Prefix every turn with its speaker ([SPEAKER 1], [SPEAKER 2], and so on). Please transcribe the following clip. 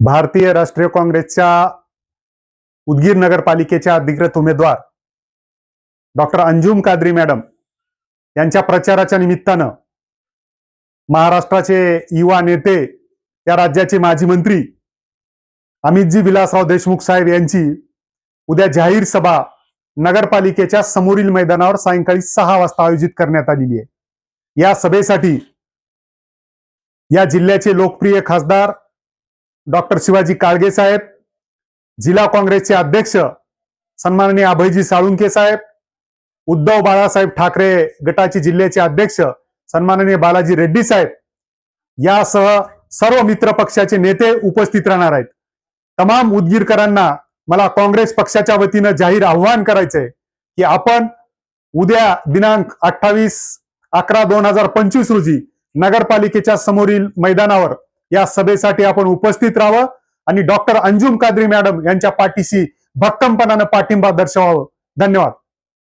[SPEAKER 1] भारतीय राष्ट्रीय काँग्रेसच्या उदगीर नगरपालिकेच्या अधिकृत उमेदवार डॉक्टर अंजुम कादरी मॅडम यांच्या प्रचाराच्या निमित्तानं महाराष्ट्राचे युवा नेते या राज्याचे माजी मंत्री अमितजी विलासराव देशमुख साहेब यांची उद्या जाहीर सभा नगरपालिकेच्या समोरील मैदानावर सायंकाळी सहा वाजता आयोजित करण्यात आलेली आहे. या सभेसाठी या जिल्ह्याचे लोकप्रिय खासदार डॉक्टर शिवाजी काळगे साहेब जिल्हा काँग्रेसचे अध्यक्ष सन्माननीय अभयजी साळुंके साहेब उद्धव बाळासाहेब ठाकरे गटाचे जिल्ह्याचे अध्यक्ष सन्माननीय बालाजी रेड्डी साहेब यासह सर्व मित्र पक्षाचे नेते उपस्थित राहणार आहेत. तमाम उदगीरकरांना मला काँग्रेस पक्षाच्या वतीनं जाहीर आव्हान करायचंय की आपण उद्या दिनांक अठ्ठावीस अकरा दोन हजार पंचवीस रोजी नगरपालिकेच्या समोरील मैदानावर या सभेसाठी आपण उपस्थित राहावं आणि डॉक्टर अंजुम कादरी मॅडम यांच्या पाठीशी भक्कमपणानं पाठिंबा दर्शवावं. धन्यवाद.